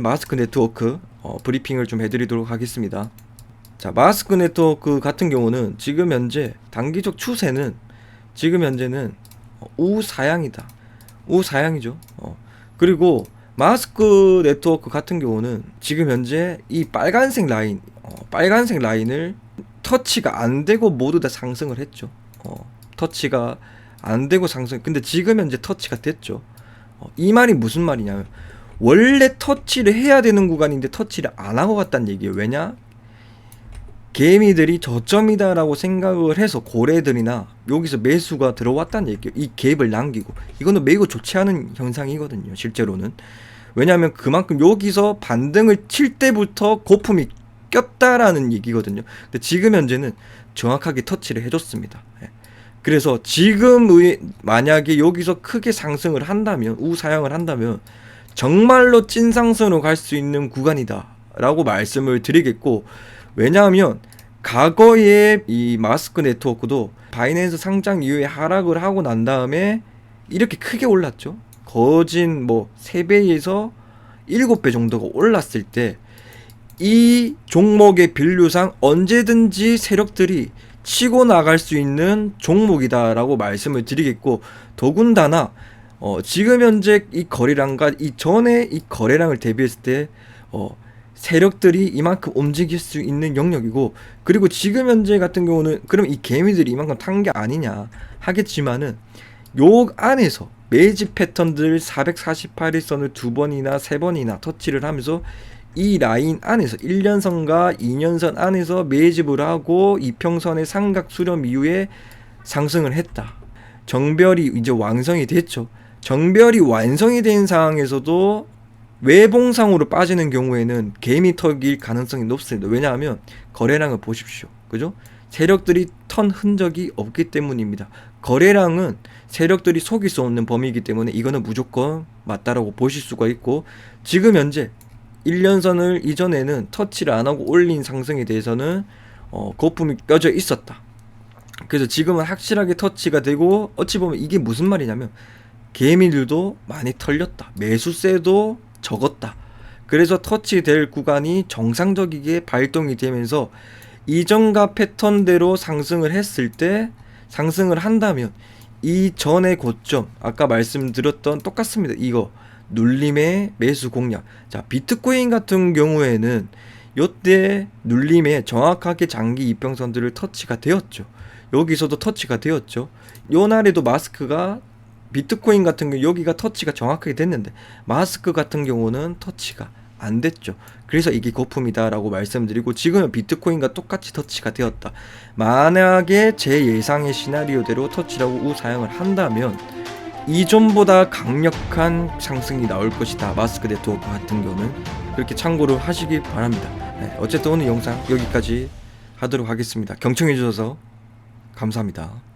마스크 네트워크 어, 브리핑을 좀 해드리도록 하겠습니다. 자, 마스크 네트워크 같은 경우는 지금 현재 단기적 추세는 지금 현재는 어, 우사양이다. 우사양이죠. 어. 그리고 마스크 네트워크 같은 경우는 지금 현재 이 빨간색 라인, 어, 빨간색 라인을 터치가 안 되고 모두 다 상승을 했죠. 어, 터치가 안 되고 상승. 근데 지금 현재 터치가 됐죠. 어, 이 말이 무슨 말이냐면 원래 터치를 해야 되는 구간인데 터치를 안 하고 갔다는 얘기예요. 왜냐? 개미들이 저점이다라고 생각을 해서 고래들이나 여기서 매수가 들어왔다는 얘기예요. 이 갭을 남기고 이거는 매우 좋지 않은 현상이거든요. 실제로는 왜냐하면 그만큼 여기서 반등을 칠 때부터 고품이 꼈다라는 얘기거든요. 근데 지금 현재는 정확하게 터치를 해줬습니다. 예. 그래서 지금의 만약에 여기서 크게 상승을 한다면 우사양을 한다면 정말로 찐 상승으로 갈 수 있는 구간이다 라고 말씀을 드리겠고 왜냐하면 과거에 이 마스크 네트워크도 바이낸스 상장 이후에 하락을 하고 난 다음에 이렇게 크게 올랐죠. 거진 뭐 3배에서 7배 정도가 올랐을 때 이 종목의 빌류상 언제든지 세력들이 치고 나갈 수 있는 종목이다라고 말씀을 드리겠고 더군다나 어, 지금 현재 이 거래량과 이 전에 이 거래량을 대비했을 때 어, 세력들이 이만큼 움직일 수 있는 영역이고 그리고 지금 현재 같은 경우는 그럼 이 개미들이 이만큼 탄 게 아니냐 하겠지만은 요 안에서 매집 패턴들 448일선을 두 번이나 세 번이나 터치를 하면서 이 라인 안에서 1년선과 2년선 안에서 매집을 하고 이평선의 삼각 수렴 이후에 상승을 했다. 정별이 이제 완성이 됐죠. 정별이 완성이 된 상황에서도 외봉상으로 빠지는 경우에는 개미 턱일 가능성이 높습니다. 왜냐하면 거래량을 보십시오. 그죠? 세력들이 턴 흔적이 없기 때문입니다. 거래량은 세력들이 속일 수 없는 범위이기 때문에 이거는 무조건 맞다라고 보실 수가 있고 지금 현재 1년선을 이전에는 터치를 안 하고 올린 상승에 대해서는 어, 거품이 껴져 있었다. 그래서 지금은 확실하게 터치가 되고 어찌 보면 이게 무슨 말이냐면 개미들도 많이 털렸다. 매수세도 적었다. 그래서 터치될 구간이 정상적이게 발동이 되면서 이전과 패턴대로 상승을 했을 때 상승을 한다면 이 전의 고점 아까 말씀드렸던 똑같습니다. 이거 눌림의 매수 공략. 자, 비트코인 같은 경우에는 요때 눌림에 정확하게 장기 이평선들을 터치가 되었죠. 여기서도 터치가 되었죠. 요 날에도 마스크가 비트코인 같은 경우 여기가 터치가 정확하게 됐는데 마스크 같은 경우는 터치가 안 됐죠. 그래서 이게 거품이다라고 말씀드리고 지금은 비트코인과 똑같이 터치가 되었다. 만약에 제 예상의 시나리오대로 터치라고 우사양을 한다면 이전보다 강력한 상승이 나올 것이다. 마스크 네트워크 같은 경우는 그렇게 참고를 하시기 바랍니다. 네, 어쨌든 오늘 영상 여기까지 하도록 하겠습니다. 경청해 주셔서 감사합니다.